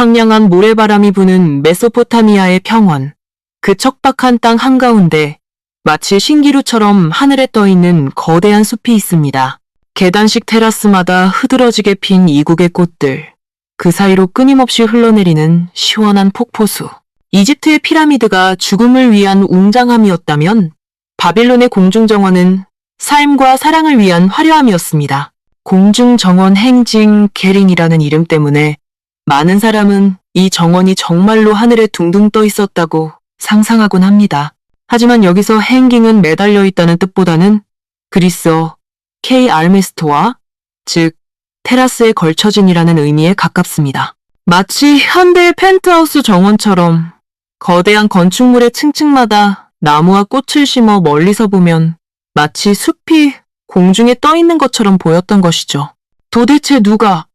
황량한 모래바람이 부는 메소포타미아의 평원. 그 척박한 땅 한가운데 마치 신기루처럼 하늘에 떠 있는 거대한 숲이 있습니다. 계단식 테라스마다 흐드러지게 핀 이국의 꽃들. 그 사이로 끊임없이 흘러내리는 시원한 폭포수. 이집트의 피라미드가 죽음을 위한 웅장함이었다면 바빌론의 공중정원은 삶과 사랑을 위한 화려함이었습니다. 공중정원 행진 게링이라는 이름 때문에 많은 사람은 이 정원이 정말로 하늘에 둥둥 떠 있었다고 상상하곤 합니다. 하지만 여기서 행깅은 매달려 있다는 뜻보다는 그리스어 K 알메스토와 즉 테라스에 걸쳐진이라는 의미에 가깝습니다. 마치 현대의 펜트하우스 정원처럼 거대한 건축물의 층층마다 나무와 꽃을 심어 멀리서 보면 마치 숲이 공중에 떠 있는 것처럼 보였던 것이죠. 도대체 누가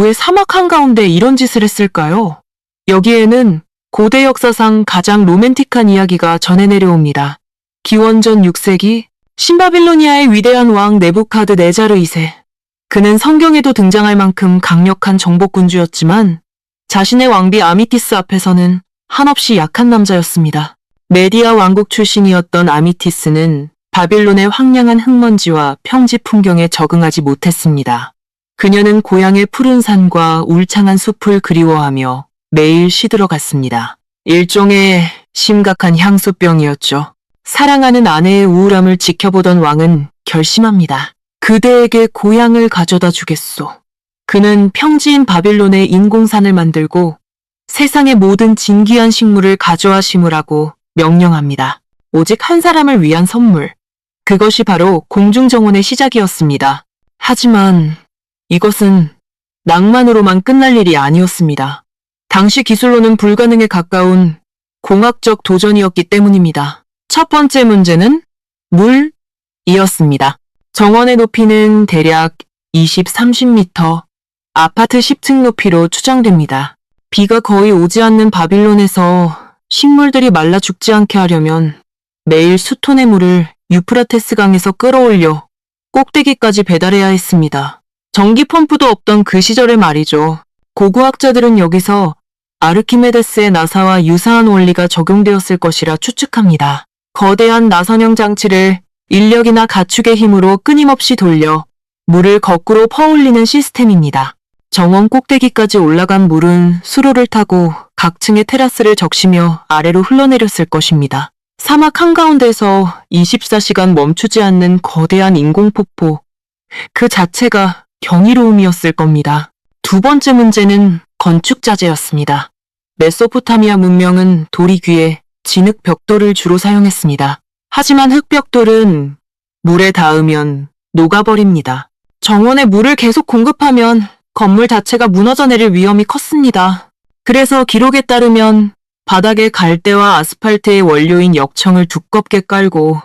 왜 사막 한가운데 이런 짓을 했을까요? 여기에는 고대 역사상 가장 로맨틱한 이야기가 전해 내려옵니다. 기원전 6세기 신바빌로니아의 위대한 왕 네부카드 네자르 2세. 그는 성경에도 등장할 만큼 강력한 정복군주였지만 자신의 왕비 아미티스 앞에서는 한없이 약한 남자였습니다. 메디아 왕국 출신이었던 아미티스는 바빌론의 황량한 흙먼지와 평지 풍경에 적응하지 못했습니다. 그녀는 고향의 푸른 산과 울창한 숲을 그리워하며 매일 시들어 갔습니다. 일종의 심각한 향수병이었죠. 사랑하는 아내의 우울함을 지켜보던 왕은 결심합니다. 그대에게 고향을 가져다 주겠소. 그는 평지인 바빌론에 인공산을 만들고 세상의 모든 진귀한 식물을 가져와 심으라고 명령합니다. 오직 한 사람을 위한 선물. 그것이 바로 공중정원의 시작이었습니다. 하지만 이것은 낭만으로만 끝날 일이 아니었습니다. 당시 기술로는 불가능에 가까운 공학적 도전이었기 때문입니다. 첫 번째 문제는 물이었습니다. 정원의 높이는 대략 20, 30m, 아파트 10층 높이로 추정됩니다. 비가 거의 오지 않는 바빌론에서 식물들이 말라 죽지 않게 하려면 매일 수톤의 물을 유프라테스 강에서 끌어올려 꼭대기까지 배달해야 했습니다. 전기 펌프도 없던 그 시절의 말이죠. 고고학자들은 여기서 아르키메데스의 나사와 유사한 원리가 적용되었을 것이라 추측합니다. 거대한 나선형 장치를 인력이나 가축의 힘으로 끊임없이 돌려 물을 거꾸로 퍼올리는 시스템입니다. 정원 꼭대기까지 올라간 물은 수로를 타고 각 층의 테라스를 적시며 아래로 흘러내렸을 것입니다. 사막 한가운데서 24시간 멈추지 않는 거대한 인공폭포. 그 자체가 경이로움이었을 겁니다. 두 번째 문제는 건축자재였습니다. 메소포타미아 문명은 돌이 귀에 진흙 벽돌을 주로 사용했습니다. 하지만 흙벽돌은 물에 닿으면 녹아버립니다. 정원에 물을 계속 공급하면 건물 자체가 무너져 내릴 위험이 컸습니다. 그래서 기록에 따르면 바닥에 갈대와 아스팔트의 원료인 역청을 두껍게 깔고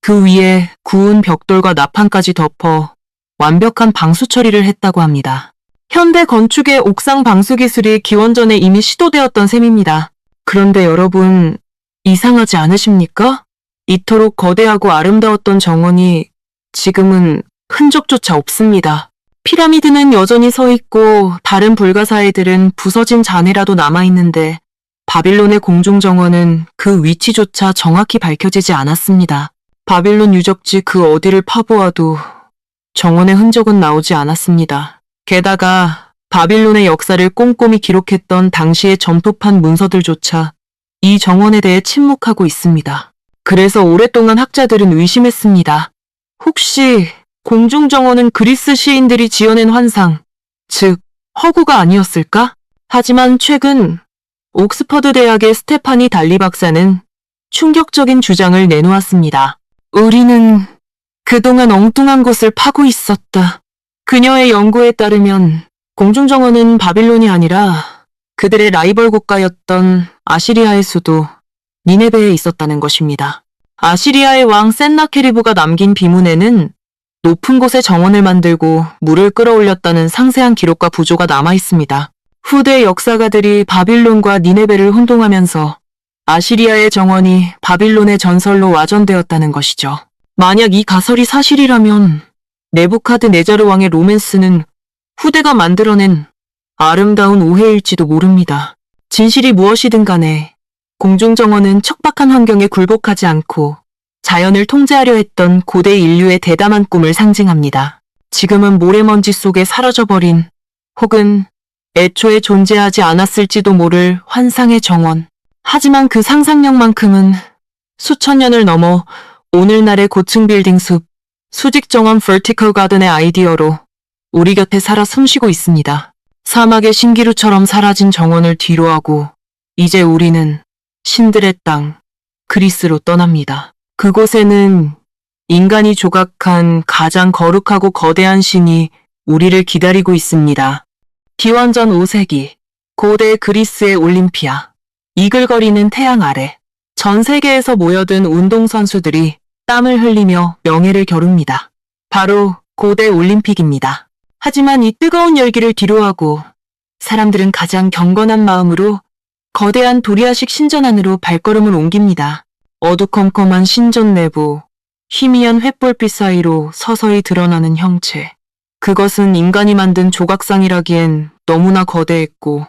그 위에 구운 벽돌과 나판까지 덮어 완벽한 방수 처리를 했다고 합니다. 현대 건축의 옥상 방수 기술이 기원전에 이미 시도되었던 셈입니다. 그런데 여러분, 이상하지 않으십니까? 이토록 거대하고 아름다웠던 정원이 지금은 흔적조차 없습니다. 피라미드는 여전히 서 있고 다른 불가사의들은 부서진 잔해라도 남아있는데 바빌론의 공중정원은 그 위치조차 정확히 밝혀지지 않았습니다. 바빌론 유적지 그 어디를 파보아도 정원의 흔적은 나오지 않았습니다. 게다가 바빌론의 역사를 꼼꼼히 기록했던 당시의 점토판 문서들조차 이 정원에 대해 침묵하고 있습니다. 그래서 오랫동안 학자들은 의심했습니다. 혹시 공중정원은 그리스 시인들이 지어낸 환상, 즉 허구가 아니었을까? 하지만 최근 옥스퍼드 대학의 스테파니 달리 박사는 충격적인 주장을 내놓았습니다. 우리는 그동안 엉뚱한 곳을 파고 있었다. 그녀의 연구에 따르면 공중정원은 바빌론이 아니라 그들의 라이벌 국가였던 아시리아의 수도 니네베에 있었다는 것입니다. 아시리아의 왕 센나케리브가 남긴 비문에는 높은 곳에 정원을 만들고 물을 끌어올렸다는 상세한 기록과 부조가 남아 있습니다. 후대 역사가들이 바빌론과 니네베를 혼동하면서 아시리아의 정원이 바빌론의 전설로 와전되었다는 것이죠. 만약 이 가설이 사실이라면 네부카드 네자르 왕의 로맨스는 후대가 만들어낸 아름다운 오해일지도 모릅니다. 진실이 무엇이든 간에 공중정원은 척박한 환경에 굴복하지 않고 자연을 통제하려 했던 고대 인류의 대담한 꿈을 상징합니다. 지금은 모래먼지 속에 사라져버린 혹은 애초에 존재하지 않았을지도 모를 환상의 정원. 하지만 그 상상력만큼은 수천 년을 넘어 오늘날의 고층 빌딩 숲, 수직 정원 vertical 가든의 아이디어로 우리 곁에 살아 숨쉬고 있습니다. 사막의 신기루처럼 사라진 정원을 뒤로하고 이제 우리는 신들의 땅, 그리스로 떠납니다. 그곳에는 인간이 조각한 가장 거룩하고 거대한 신이 우리를 기다리고 있습니다. 기원전 5세기 고대 그리스의 올림피아 이글거리는 태양 아래 전 세계에서 모여든 운동선수들이 땀을 흘리며 명예를 겨룹니다. 바로 고대 올림픽입니다. 하지만 이 뜨거운 열기를 뒤로하고 사람들은 가장 경건한 마음으로 거대한 도리아식 신전 안으로 발걸음을 옮깁니다. 어두컴컴한 신전 내부, 희미한 횃불빛 사이로 서서히 드러나는 형체. 그것은 인간이 만든 조각상이라기엔 너무나 거대했고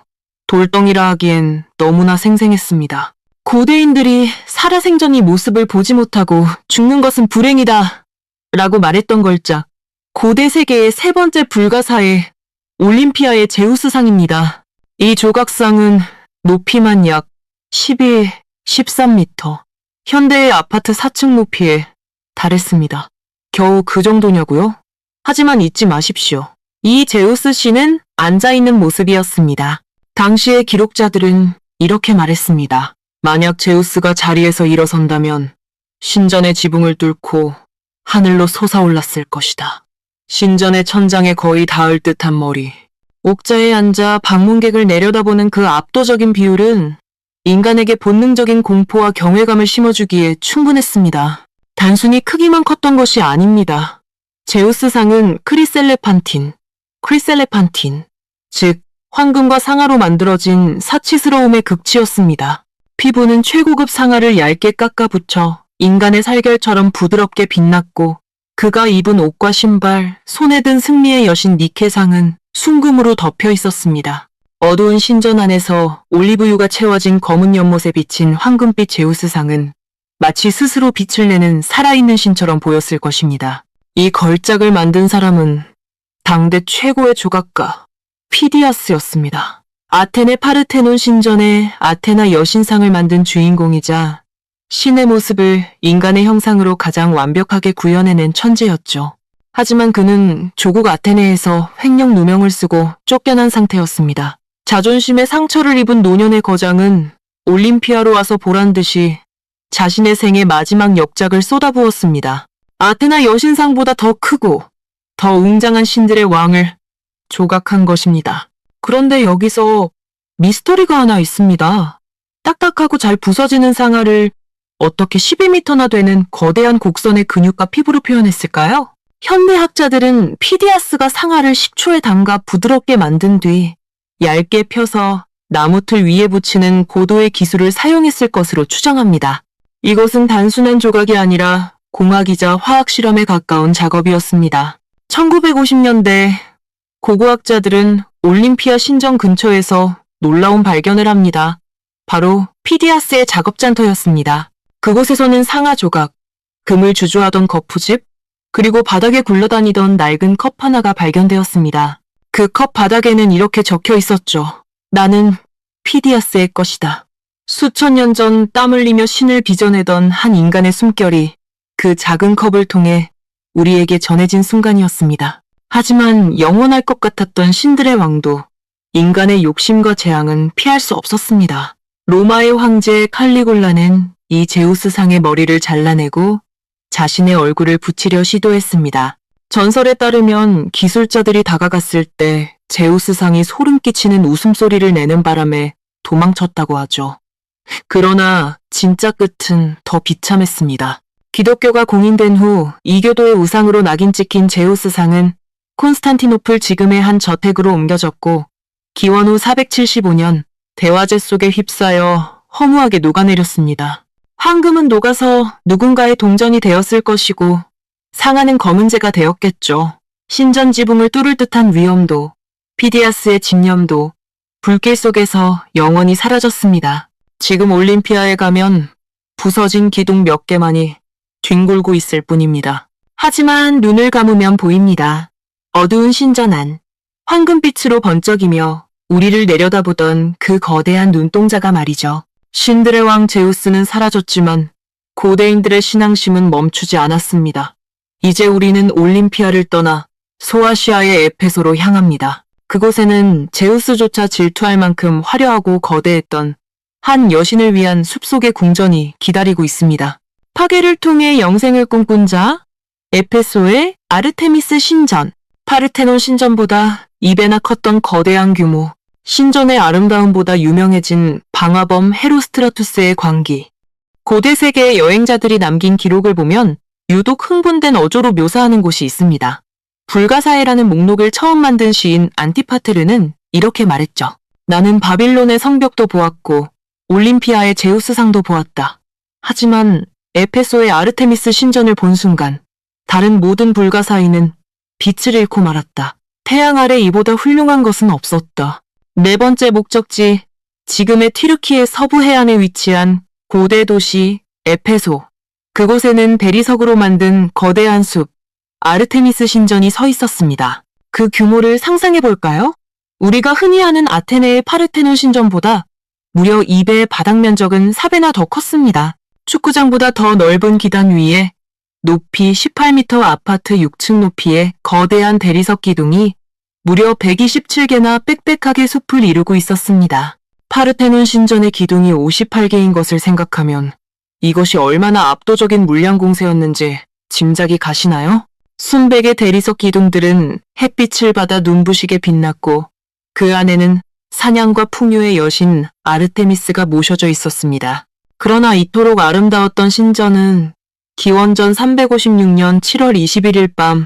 돌덩이라 하기엔 너무나 생생했습니다. 고대인들이 살아생전 이 모습을 보지 못하고 죽는 것은 불행이다 라고 말했던 걸작 고대 세계의 세 번째 불가사의 올림피아의 제우스상입니다. 이 조각상은 높이만 약 12, 13m, 현대의 아파트 4층 높이에 달했습니다. 겨우 그 정도냐고요? 하지만 잊지 마십시오. 이 제우스 씨는 앉아있는 모습이었습니다. 당시의 기록자들은 이렇게 말했습니다. 만약 제우스가 자리에서 일어선다면 신전의 지붕을 뚫고 하늘로 솟아올랐을 것이다. 신전의 천장에 거의 닿을 듯한 머리. 옥자에 앉아 방문객을 내려다보는 그 압도적인 비율은 인간에게 본능적인 공포와 경외감을 심어주기에 충분했습니다. 단순히 크기만 컸던 것이 아닙니다. 제우스상은 크리셀레판틴, 크리셀레판틴, 즉 황금과 상아로 만들어진 사치스러움의 극치였습니다. 피부는 최고급 상아를 얇게 깎아 붙여 인간의 살결처럼 부드럽게 빛났고 그가 입은 옷과 신발, 손에 든 승리의 여신 니케상은 순금으로 덮여 있었습니다. 어두운 신전 안에서 올리브유가 채워진 검은 연못에 비친 황금빛 제우스상은 마치 스스로 빛을 내는 살아있는 신처럼 보였을 것입니다. 이 걸작을 만든 사람은 당대 최고의 조각가 피디아스였습니다. 아테네 파르테논 신전의 아테나 여신상을 만든 주인공이자 신의 모습을 인간의 형상으로 가장 완벽하게 구현해낸 천재였죠. 하지만 그는 조국 아테네에서 횡령 누명을 쓰고 쫓겨난 상태였습니다. 자존심에 상처를 입은 노년의 거장은 올림피아로 와서 보란 듯이 자신의 생애 마지막 역작을 쏟아부었습니다. 아테나 여신상보다 더 크고 더 웅장한 신들의 왕을 조각한 것입니다. 그런데 여기서 미스터리가 하나 있습니다. 딱딱하고 잘 부서지는 상아를 어떻게 12m나 되는 거대한 곡선의 근육과 피부로 표현했을까요? 현대 학자들은 피디아스가 상아를 식초에 담가 부드럽게 만든 뒤 얇게 펴서 나무틀 위에 붙이는 고도의 기술을 사용했을 것으로 추정합니다. 이것은 단순한 조각이 아니라 공학이자 화학 실험에 가까운 작업이었습니다. 1950년대 고고학자들은 올림피아 신전 근처에서 놀라운 발견을 합니다. 바로 피디아스의 작업장터였습니다. 그곳에서는 상하 조각, 금을 주조하던 거푸집, 그리고 바닥에 굴러다니던 낡은 컵 하나가 발견되었습니다. 그 컵 바닥에는 이렇게 적혀 있었죠. 나는 피디아스의 것이다. 수천 년 전 땀 흘리며 신을 빚어내던 한 인간의 숨결이 그 작은 컵을 통해 우리에게 전해진 순간이었습니다. 하지만 영원할 것 같았던 신들의 왕도 인간의 욕심과 재앙은 피할 수 없었습니다. 로마의 황제 칼리골라는 이 제우스상의 머리를 잘라내고 자신의 얼굴을 붙이려 시도했습니다. 전설에 따르면 기술자들이 다가갔을 때 제우스상이 소름 끼치는 웃음소리를 내는 바람에 도망쳤다고 하죠. 그러나 진짜 끝은 더 비참했습니다. 기독교가 공인된 후 이교도의 우상으로 낙인 찍힌 제우스상은 콘스탄티노플 지금의 한 저택으로 옮겨졌고 기원 후 475년 대화제 속에 휩싸여 허무하게 녹아내렸습니다. 황금은 녹아서 누군가의 동전이 되었을 것이고 상아는 검은재가 되었겠죠. 신전 지붕을 뚫을 듯한 위험도 피디아스의 집념도 불길 속에서 영원히 사라졌습니다. 지금 올림피아에 가면 부서진 기둥 몇 개만이 뒹굴고 있을 뿐입니다. 하지만 눈을 감으면 보입니다. 어두운 신전 안, 황금빛으로 번쩍이며 우리를 내려다보던 그 거대한 눈동자가 말이죠. 신들의 왕 제우스는 사라졌지만 고대인들의 신앙심은 멈추지 않았습니다. 이제 우리는 올림피아를 떠나 소아시아의 에페소로 향합니다. 그곳에는 제우스조차 질투할 만큼 화려하고 거대했던 한 여신을 위한 숲속의 궁전이 기다리고 있습니다. 파괴를 통해 영생을 꿈꾼 자, 에페소의 아르테미스 신전, 파르테논 신전보다 2배나 컸던 거대한 규모, 신전의 아름다움보다 유명해진 방화범 헤로스트라투스의 광기. 고대 세계의 여행자들이 남긴 기록을 보면 유독 흥분된 어조로 묘사하는 곳이 있습니다. 불가사해라는 목록을 처음 만든 시인 안티파테르는 이렇게 말했죠. 나는 바빌론의 성벽도 보았고 올림피아의 제우스 상도 보았다. 하지만 에페소의 아르테미스 신전을 본 순간 다른 모든 불가사의는 빛을 잃고 말았다. 태양 아래 이보다 훌륭한 것은 없었다. 네 번째 목적지, 지금의 튀르키의 서부 해안에 위치한 고대 도시 에페소. 그곳에는 대리석으로 만든 거대한 숲, 아르테미스 신전이 서 있었습니다. 그 규모를 상상해 볼까요? 우리가 흔히 아는 아테네의 파르테논 신전보다 무려 2배의 바닥 면적은 4배나 더 컸습니다. 축구장보다 더 넓은 기단 위에 높이 18m 아파트 6층 높이의 거대한 대리석 기둥이 무려 127개나 빽빽하게 숲을 이루고 있었습니다. 파르테논 신전의 기둥이 58개인 것을 생각하면 이것이 얼마나 압도적인 물량 공세였는지 짐작이 가시나요? 순백의 대리석 기둥들은 햇빛을 받아 눈부시게 빛났고 그 안에는 사냥과 풍요의 여신 아르테미스가 모셔져 있었습니다. 그러나 이토록 아름다웠던 신전은 기원전 356년 7월 21일 밤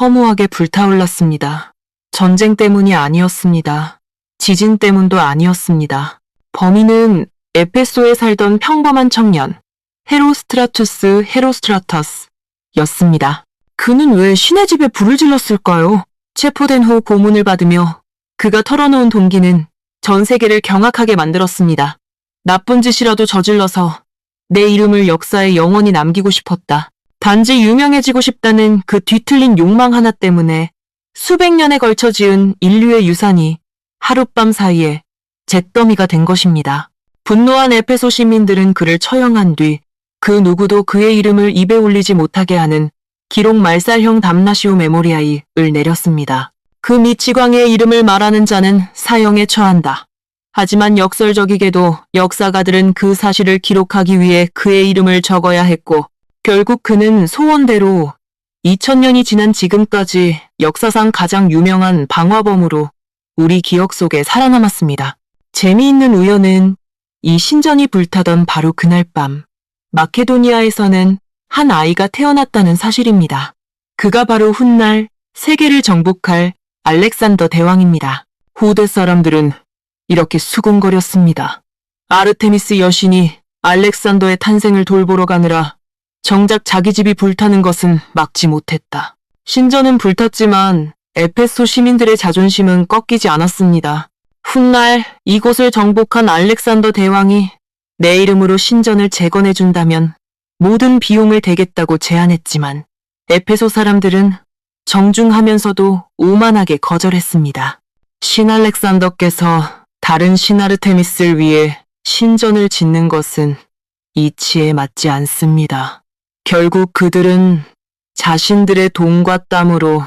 허무하게 불타올랐습니다. 전쟁 때문이 아니었습니다. 지진 때문도 아니었습니다. 범인은 에페소에 살던 평범한 청년 헤로스트라투스 헤로스트라터스 였습니다. 그는 왜 신의 집에 불을 질렀을까요? 체포된 후 고문을 받으며 그가 털어놓은 동기는 전 세계를 경악하게 만들었습니다. 나쁜 짓이라도 저질러서 내 이름을 역사에 영원히 남기고 싶었다. 단지 유명해지고 싶다는 그 뒤틀린 욕망 하나 때문에 수백 년에 걸쳐 지은 인류의 유산이 하룻밤 사이에 잿더미가 된 것입니다. 분노한 에페소 시민들은 그를 처형한 뒤 그 누구도 그의 이름을 입에 올리지 못하게 하는 기록 말살형 담나시오 메모리아이을 내렸습니다. 그 미치광이의 이름을 말하는 자는 사형에 처한다. 하지만 역설적이게도 역사가들은 그 사실을 기록하기 위해 그의 이름을 적어야 했고 결국 그는 소원대로 2000년이 지난 지금까지 역사상 가장 유명한 방화범으로 우리 기억 속에 살아남았습니다. 재미있는 우연은 이 신전이 불타던 바로 그날 밤 마케도니아에서는 한 아이가 태어났다는 사실입니다. 그가 바로 훗날 세계를 정복할 알렉산더 대왕입니다. 후대 사람들은 이렇게 수군거렸습니다. 아르테미스 여신이 알렉산더의 탄생을 돌보러 가느라 정작 자기 집이 불타는 것은 막지 못했다. 신전은 불탔지만 에페소 시민들의 자존심은 꺾이지 않았습니다. 훗날 이곳을 정복한 알렉산더 대왕이 내 이름으로 신전을 재건해준다면 모든 비용을 대겠다고 제안했지만 에페소 사람들은 정중하면서도 오만하게 거절했습니다. 신 알렉산더께서 다른 신 아르테미스를 위해 신전을 짓는 것은 이치에 맞지 않습니다. 결국 그들은 자신들의 돈과 땀으로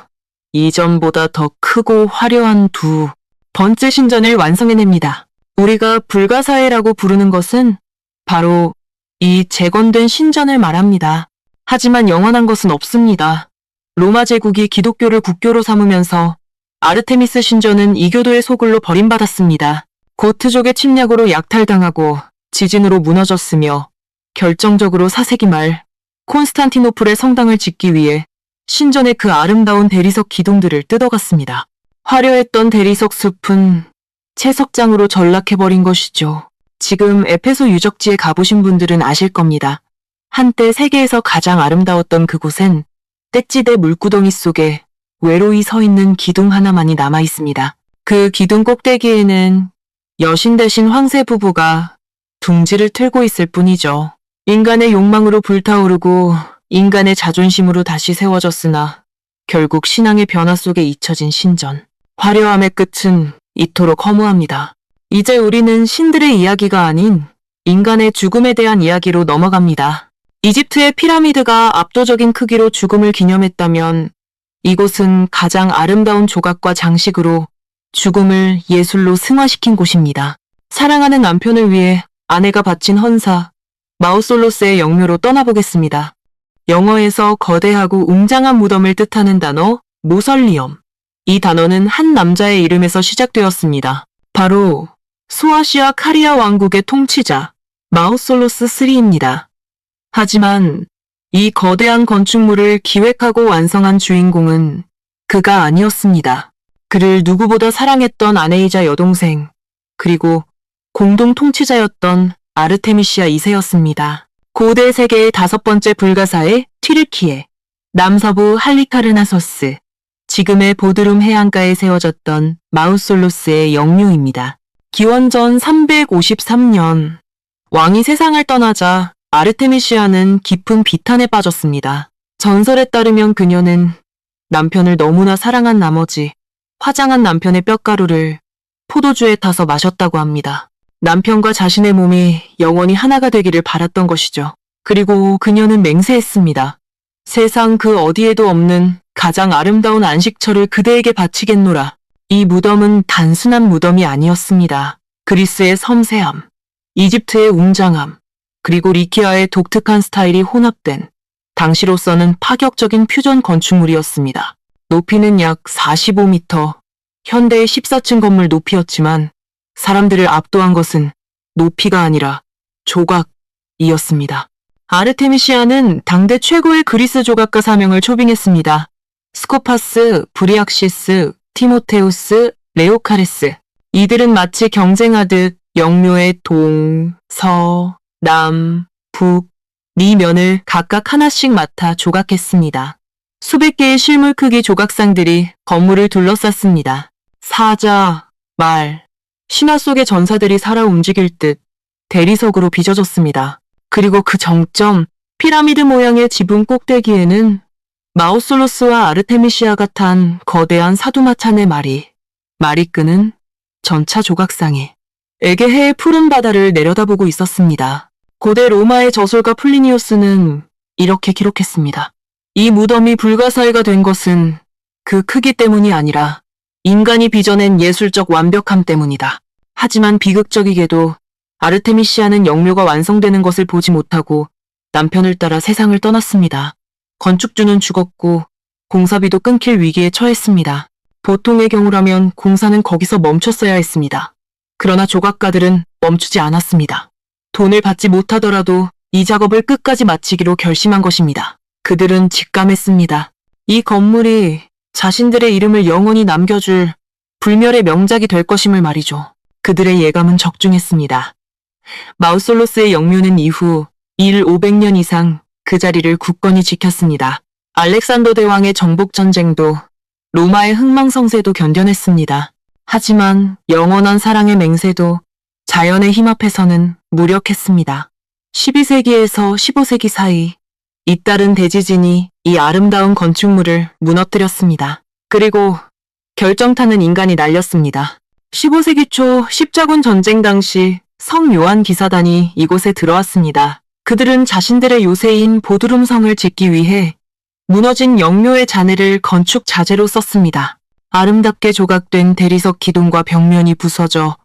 이전보다 더 크고 화려한 두 번째 신전을 완성해냅니다. 우리가 불가사해라고 부르는 것은 바로 이 재건된 신전을 말합니다. 하지만 영원한 것은 없습니다. 로마 제국이 기독교를 국교로 삼으면서 아르테미스 신전은 이교도의 소굴로 버림받았습니다. 고트족의 침략으로 약탈당하고 지진으로 무너졌으며 결정적으로 사세기 말 콘스탄티노플의 성당을 짓기 위해 신전의 그 아름다운 대리석 기둥들을 뜯어갔습니다. 화려했던 대리석 숲은 채석장으로 전락해버린 것이죠. 지금 에페소 유적지에 가보신 분들은 아실 겁니다. 한때 세계에서 가장 아름다웠던 그곳엔 떼찌대 물구덩이 속에 외로이 서 있는 기둥 하나만이 남아 있습니다. 그 기둥 꼭대기에는 여신 대신 황새 부부가 둥지를 틀고 있을 뿐이죠. 인간의 욕망으로 불타오르고 인간의 자존심으로 다시 세워졌으나 결국 신앙의 변화 속에 잊혀진 신전. 화려함의 끝은 이토록 허무합니다. 이제 우리는 신들의 이야기가 아닌 인간의 죽음에 대한 이야기로 넘어갑니다. 이집트의 피라미드가 압도적인 크기로 죽음을 기념했다면 이곳은 가장 아름다운 조각과 장식으로 죽음을 예술로 승화시킨 곳입니다. 사랑하는 남편을 위해 아내가 바친 헌사, 마우솔로스의 영묘로 떠나보겠습니다. 영어에서 거대하고 웅장한 무덤을 뜻하는 단어, 모설리엄. 이 단어는 한 남자의 이름에서 시작되었습니다. 바로 소아시아 카리아 왕국의 통치자, 마우솔로스 3입니다. 하지만 이 거대한 건축물을 기획하고 완성한 주인공은 그가 아니었습니다. 그를 누구보다 사랑했던 아내이자 여동생, 그리고 공동 통치자였던 아르테미시아 2세였습니다. 고대 세계의 다섯 번째 불가사의 튀르키에, 남서부 할리카르나소스, 지금의 보드룸 해안가에 세워졌던 마우솔로스의 영유입니다. 기원전 353년, 왕이 세상을 떠나자 아르테미시아는 깊은 비탄에 빠졌습니다. 전설에 따르면 그녀는 남편을 너무나 사랑한 나머지 화장한 남편의 뼈가루를 포도주에 타서 마셨다고 합니다. 남편과 자신의 몸이 영원히 하나가 되기를 바랐던 것이죠. 그리고 그녀는 맹세했습니다. 세상 그 어디에도 없는 가장 아름다운 안식처를 그대에게 바치겠노라. 이 무덤은 단순한 무덤이 아니었습니다. 그리스의 섬세함, 이집트의 웅장함, 그리고 리키아의 독특한 스타일이 혼합된 당시로서는 파격적인 퓨전 건축물이었습니다. 높이는 약 45m, 현대의 14층 건물 높이였지만 사람들을 압도한 것은 높이가 아니라 조각이었습니다. 아르테미시아는 당대 최고의 그리스 조각가 사명을 초빙했습니다. 스코파스, 브리악시스, 티모테우스, 레오카레스. 이들은 마치 경쟁하듯 영묘의 동, 서, 남, 북, 네 면을 각각 하나씩 맡아 조각했습니다. 수백 개의 실물 크기 조각상들이 건물을 둘러쌌습니다. 사자, 말, 신화 속의 전사들이 살아 움직일 듯 대리석으로 빚어졌습니다. 그리고 그 정점, 피라미드 모양의 지붕 꼭대기에는 마우솔로스와 아르테미시아가 탄 거대한 사두마찬의 말이, 말이 끄는 전차 조각상에 에게해의 푸른 바다를 내려다보고 있었습니다. 고대 로마의 저술가 플리니우스는 이렇게 기록했습니다. 이 무덤이 불가사의가 된 것은 그 크기 때문이 아니라 인간이 빚어낸 예술적 완벽함 때문이다. 하지만 비극적이게도 아르테미시아는 영묘가 완성되는 것을 보지 못하고 남편을 따라 세상을 떠났습니다. 건축주는 죽었고 공사비도 끊길 위기에 처했습니다. 보통의 경우라면 공사는 거기서 멈췄어야 했습니다. 그러나 조각가들은 멈추지 않았습니다. 돈을 받지 못하더라도 이 작업을 끝까지 마치기로 결심한 것입니다. 그들은 직감했습니다. 이 건물이 자신들의 이름을 영원히 남겨줄 불멸의 명작이 될 것임을 말이죠. 그들의 예감은 적중했습니다. 마우솔로스의 영묘는 이후 일 500년 이상 그 자리를 굳건히 지켰습니다. 알렉산더 대왕의 정복 전쟁도 로마의 흥망성쇠도 견뎌냈습니다. 하지만 영원한 사랑의 맹세도 자연의 힘 앞에서는 무력했습니다. 12세기에서 15세기 사이 잇따른 대지진이 이 아름다운 건축물을 무너뜨렸습니다. 그리고 결정타는 인간이 날렸습니다. 15세기 초 십자군 전쟁 당시 성 요한 기사단이 이곳에 들어왔습니다. 그들은 자신들의 요새인 보드룸 성을 짓기 위해 무너진 영묘의 잔해를 건축 자재로 썼습니다. 아름답게 조각된 대리석 기둥과 벽면이 부서져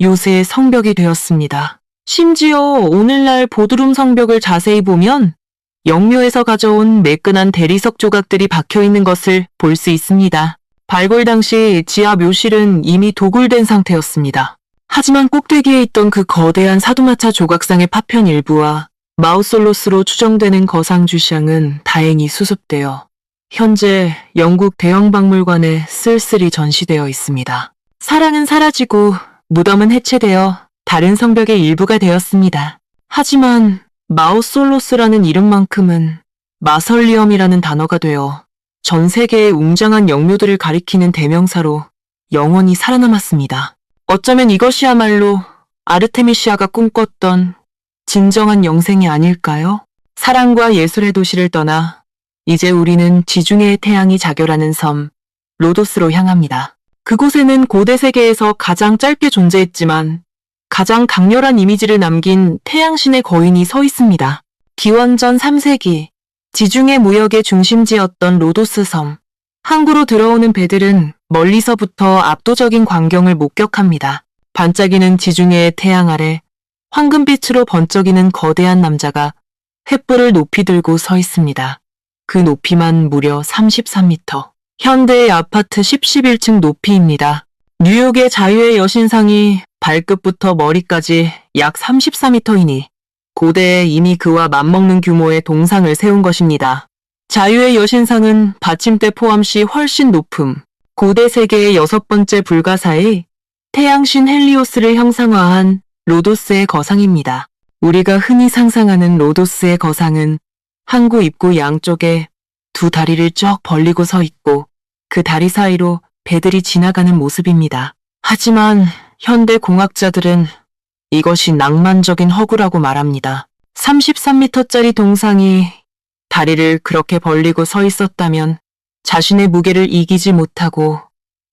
요새의 성벽이 되었습니다. 심지어 오늘날 보드룸 성벽을 자세히 보면 영묘에서 가져온 매끈한 대리석 조각들이 박혀 있는 것을 볼 수 있습니다. 발굴 당시 지하 묘실은 이미 도굴된 상태였습니다. 하지만 꼭대기에 있던 그 거대한 사두마차 조각상의 파편 일부와 마우솔로스로 추정되는 거상 주샹은 다행히 수습되어 현재 영국 대형박물관에 쓸쓸히 전시되어 있습니다. 사랑은 사라지고 무덤은 해체되어 다른 성벽의 일부가 되었습니다. 하지만 마우솔로스라는 이름만큼은 마설리엄이라는 단어가 되어 전 세계의 웅장한 영묘들을 가리키는 대명사로 영원히 살아남았습니다. 어쩌면 이것이야말로 아르테미시아가 꿈꿨던 진정한 영생이 아닐까요? 사랑과 예술의 도시를 떠나 이제 우리는 지중해의 태양이 자결하는 섬 로도스로 향합니다. 그곳에는 고대 세계에서 가장 짧게 존재했지만 가장 강렬한 이미지를 남긴 태양신의 거인이 서 있습니다. 기원전 3세기 지중해 무역의 중심지였던 로도스 섬. 항구로 들어오는 배들은 멀리서부터 압도적인 광경을 목격합니다. 반짝이는 지중해의 태양 아래 황금빛으로 번쩍이는 거대한 남자가 횃불을 높이 들고 서 있습니다. 그 높이만 무려 33m. 현대의 아파트 10, 11층 높이입니다. 뉴욕의 자유의 여신상이 발끝부터 머리까지 약 34m이니 고대에 이미 그와 맞먹는 규모의 동상을 세운 것입니다. 자유의 여신상은 받침대 포함 시 훨씬 높음, 고대 세계의 여섯 번째 불가사의 태양신 헬리오스를 형상화한 로도스의 거상입니다. 우리가 흔히 상상하는 로도스의 거상은 항구 입구 양쪽에 두 다리를 쭉 벌리고 서 있고 그 다리 사이로 배들이 지나가는 모습입니다. 하지만 현대 공학자들은 이것이 낭만적인 허구라고 말합니다. 33m짜리 동상이 다리를 그렇게 벌리고 서 있었다면 자신의 무게를 이기지 못하고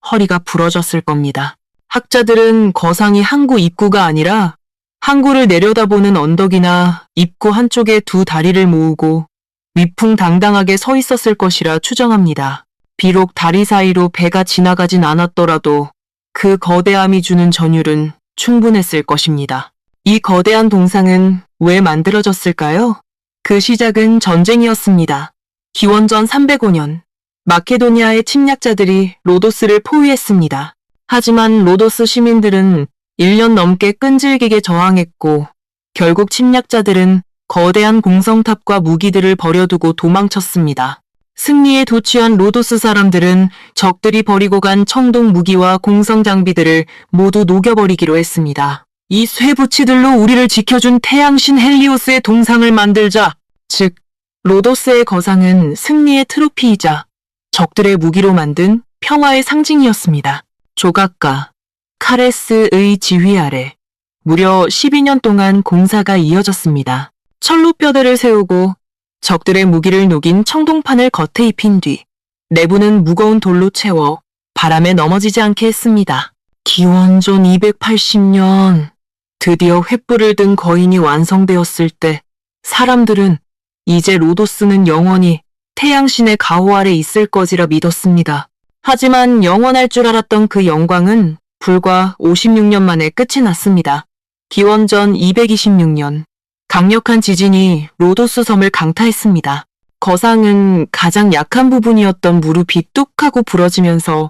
허리가 부러졌을 겁니다. 학자들은 거상이 항구 입구가 아니라 항구를 내려다보는 언덕이나 입구 한쪽에 두 다리를 모으고 위풍당당하게 서 있었을 것이라 추정합니다. 비록 다리 사이로 배가 지나가진 않았더라도 그 거대함이 주는 전율은 충분했을 것입니다. 이 거대한 동상은 왜 만들어졌을까요? 그 시작은 전쟁이었습니다. 기원전 305년 마케도니아의 침략자들이 로도스를 포위했습니다. 하지만 로도스 시민들은 1년 넘게 끈질기게 저항했고 결국 침략자들은 거대한 공성탑과 무기들을 버려두고 도망쳤습니다. 승리에 도취한 로도스 사람들은 적들이 버리고 간 청동 무기와 공성 장비들을 모두 녹여버리기로 했습니다. 이 쇠붙이들로 우리를 지켜준 태양신 헬리오스의 동상을 만들자. 즉, 로도스의 거상은 승리의 트로피이자 적들의 무기로 만든 평화의 상징이었습니다. 조각가 카레스의 지휘 아래 무려 12년 동안 공사가 이어졌습니다. 철로 뼈대를 세우고 적들의 무기를 녹인 청동판을 겉에 입힌 뒤 내부는 무거운 돌로 채워 바람에 넘어지지 않게 했습니다. 기원전 280년 드디어 횃불을 든 거인이 완성되었을 때 사람들은 이제 로도스는 영원히 태양신의 가호 아래 있을 것이라 믿었습니다. 하지만 영원할 줄 알았던 그 영광은 불과 56년 만에 끝이 났습니다. 기원전 226년 강력한 지진이 로도스 섬을 강타했습니다. 거상은 가장 약한 부분이었던 무릎이 뚝 하고 부러지면서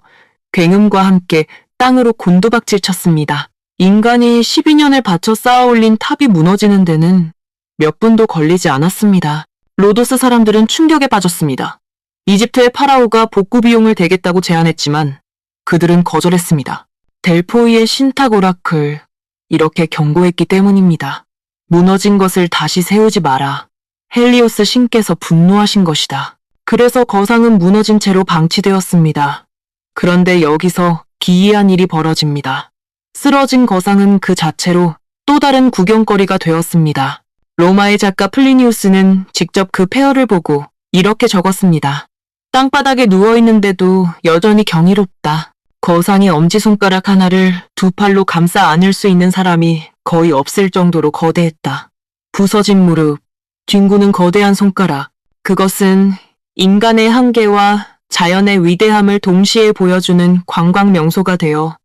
굉음과 함께 땅으로 곤두박질 쳤습니다. 인간이 12년을 바쳐 쌓아올린 탑이 무너지는 데는 몇 분도 걸리지 않았습니다. 로도스 사람들은 충격에 빠졌습니다. 이집트의 파라오가 복구 비용을 대겠다고 제안했지만 그들은 거절했습니다. 델포이의 신탁 오라클, 이렇게 경고했기 때문입니다. 무너진 것을 다시 세우지 마라. 헬리오스 신께서 분노하신 것이다. 그래서 거상은 무너진 채로 방치되었습니다. 그런데 여기서 기이한 일이 벌어집니다. 쓰러진 거상은 그 자체로 또 다른 구경거리가 되었습니다. 로마의 작가 플리니우스는 직접 그 폐허를 보고 이렇게 적었습니다. 땅바닥에 누워있는데도 여전히 경이롭다. 거상의 엄지손가락 하나를 두 팔로 감싸 안을 수 있는 사람이 거의 없을 정도로 거대했다. 부서진 무릎, 뒹구는 거대한 손가락. 그것은 인간의 한계와 자연의 위대함을 동시에 보여주는 관광 명소가 되어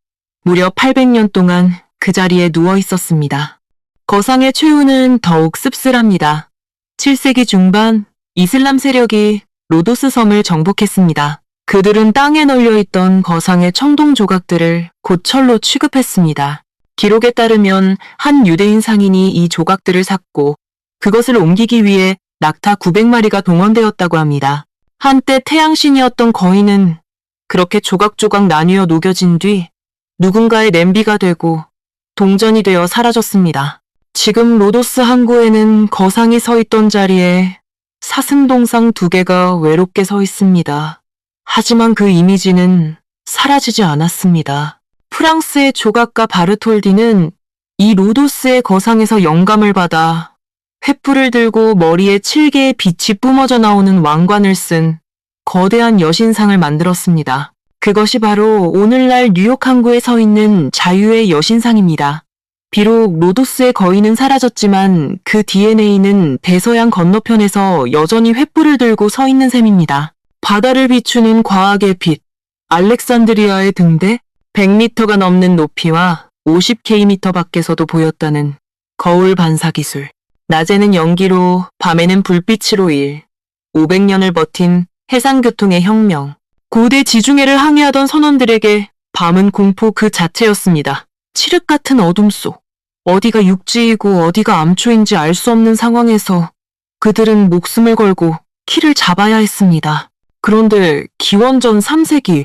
무려 800년 동안 그 자리에 누워 있었습니다. 거상의 최후는 더욱 씁쓸합니다. 7세기 중반 이슬람 세력이 로도스 섬을 정복했습니다. 그들은 땅에 널려있던 거상의 청동 조각들을 곧 철로 취급했습니다. 기록에 따르면 한 유대인 상인이 이 조각들을 샀고 그것을 옮기기 위해 낙타 900마리가 동원되었다고 합니다. 한때 태양신이었던 거인은 그렇게 조각조각 나뉘어 녹여진 뒤 누군가의 냄비가 되고 동전이 되어 사라졌습니다. 지금 로도스 항구에는 거상이 서 있던 자리에 사슴동상 두 개가 외롭게 서 있습니다. 하지만 그 이미지는 사라지지 않았습니다. 프랑스의 조각가 바르톨디는 이 로도스의 거상에서 영감을 받아 횃불을 들고 머리에 7개의 빛이 뿜어져 나오는 왕관을 쓴 거대한 여신상을 만들었습니다. 그것이 바로 오늘날 뉴욕 항구에 서 있는 자유의 여신상입니다. 비록 로도스의 거인은 사라졌지만 그 DNA는 대서양 건너편에서 여전히 횃불을 들고 서 있는 셈입니다. 바다를 비추는 과학의 빛, 알렉산드리아의 등대, 100m가 넘는 높이와 50km 밖에서도 보였다는 거울 반사 기술. 낮에는 연기로, 밤에는 불빛으로 일. 500년을 버틴 해상교통의 혁명. 고대 지중해를 항해하던 선원들에게 밤은 공포 그 자체였습니다. 칠흑 같은 어둠 속. 어디가 육지이고 어디가 암초인지 알 수 없는 상황에서 그들은 목숨을 걸고 키를 잡아야 했습니다. 그런데 기원전 3세기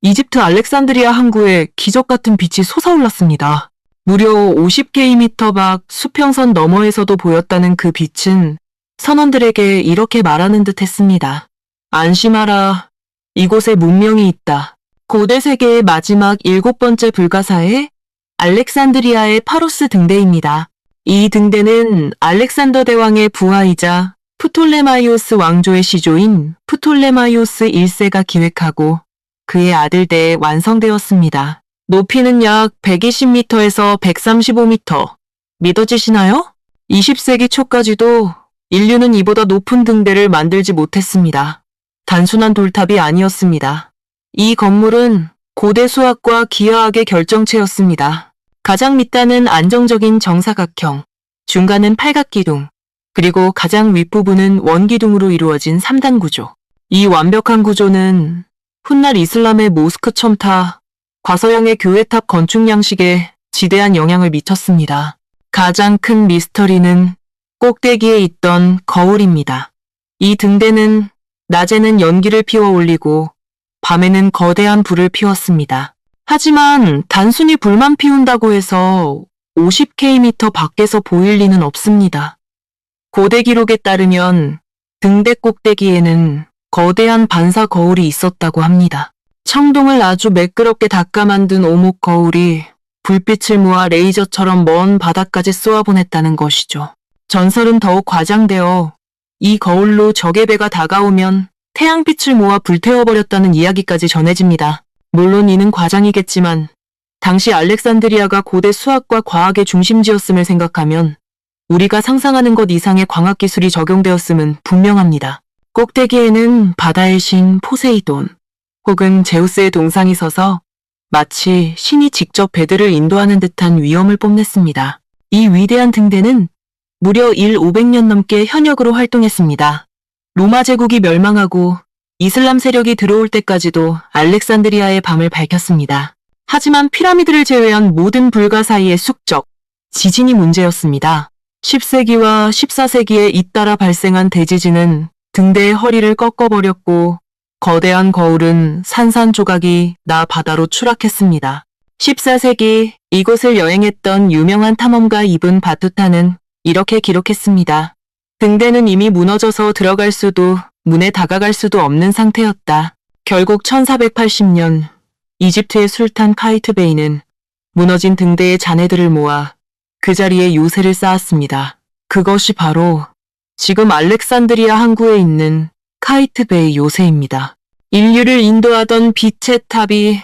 이집트 알렉산드리아 항구에 기적 같은 빛이 솟아올랐습니다. 무려 50km 밖 수평선 너머에서도 보였다는 그 빛은 선원들에게 이렇게 말하는 듯 했습니다. 안심하라. 이곳에 문명이 있다. 고대 세계의 마지막 일곱 번째 불가사의 알렉산드리아의 파로스 등대입니다. 이 등대는 알렉산더 대왕의 부하이자 프톨레마이오스 왕조의 시조인 프톨레마이오스 1세가 기획하고 그의 아들 대에 완성되었습니다. 높이는 약 120m에서 135m. 믿어지시나요? 20세기 초까지도 인류는 이보다 높은 등대를 만들지 못했습니다. 단순한 돌탑이 아니었습니다. 이 건물은 고대 수학과 기하학의 결정체였습니다. 가장 밑단은 안정적인 정사각형, 중간은 팔각기둥, 그리고 가장 윗부분은 원기둥으로 이루어진 3단 구조. 이 완벽한 구조는 훗날 이슬람의 모스크 첨타, 과서양의 교회탑 건축 양식에 지대한 영향을 미쳤습니다. 가장 큰 미스터리는 꼭대기에 있던 거울입니다. 이 등대는 낮에는 연기를 피워 올리고 밤에는 거대한 불을 피웠습니다. 하지만 단순히 불만 피운다고 해서 50km 밖에서 보일 리는 없습니다. 고대 기록에 따르면 등대 꼭대기에는 거대한 반사 거울이 있었다고 합니다. 청동을 아주 매끄럽게 닦아 만든 오목 거울이 불빛을 모아 레이저처럼 먼 바다까지 쏘아보냈다는 것이죠. 전설은 더욱 과장되어 이 거울로 적의 배가 다가오면 태양빛을 모아 불태워버렸다는 이야기까지 전해집니다. 물론 이는 과장이겠지만 당시 알렉산드리아가 고대 수학과 과학의 중심지였음을 생각하면 우리가 상상하는 것 이상의 광학 기술이 적용되었음은 분명합니다. 꼭대기에는 바다의 신 포세이돈 혹은 제우스의 동상이 서서 마치 신이 직접 배들을 인도하는 듯한 위엄을 뽐냈습니다. 이 위대한 등대는 무려 1 500년 넘게 현역으로 활동했습니다. 로마 제국이 멸망하고 이슬람 세력이 들어올 때까지도 알렉산드리아의 밤을 밝혔습니다. 하지만 피라미드를 제외한 모든 불가 사이의 숙적, 지진이 문제였습니다. 10세기와 14세기에 잇따라 발생한 대지진은 등대의 허리를 꺾어버렸고 거대한 거울은 산산조각이 나 바다로 추락했습니다. 14세기 이곳을 여행했던 유명한 탐험가 이븐 바투타는 이렇게 기록했습니다. 등대는 이미 무너져서 들어갈 수도 문에 다가갈 수도 없는 상태였다. 결국 1480년 이집트의 술탄 카이트베이는 무너진 등대의 잔해들을 모아 그 자리에 요새를 쌓았습니다. 그것이 바로 지금 알렉산드리아 항구에 있는 카이트베이 요새입니다. 인류를 인도하던 빛의 탑이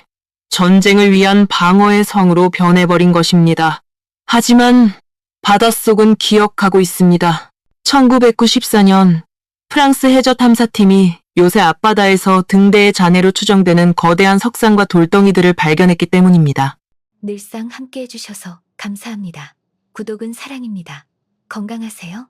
전쟁을 위한 방어의 성으로 변해버린 것입니다. 하지만 바닷속은 기억하고 있습니다. 1994년 프랑스 해저 탐사팀이 요새 앞바다에서 등대의 잔해로 추정되는 거대한 석상과 돌덩이들을 발견했기 때문입니다. 늘상 함께 해주셔서 감사합니다. 구독은 사랑입니다. 건강하세요.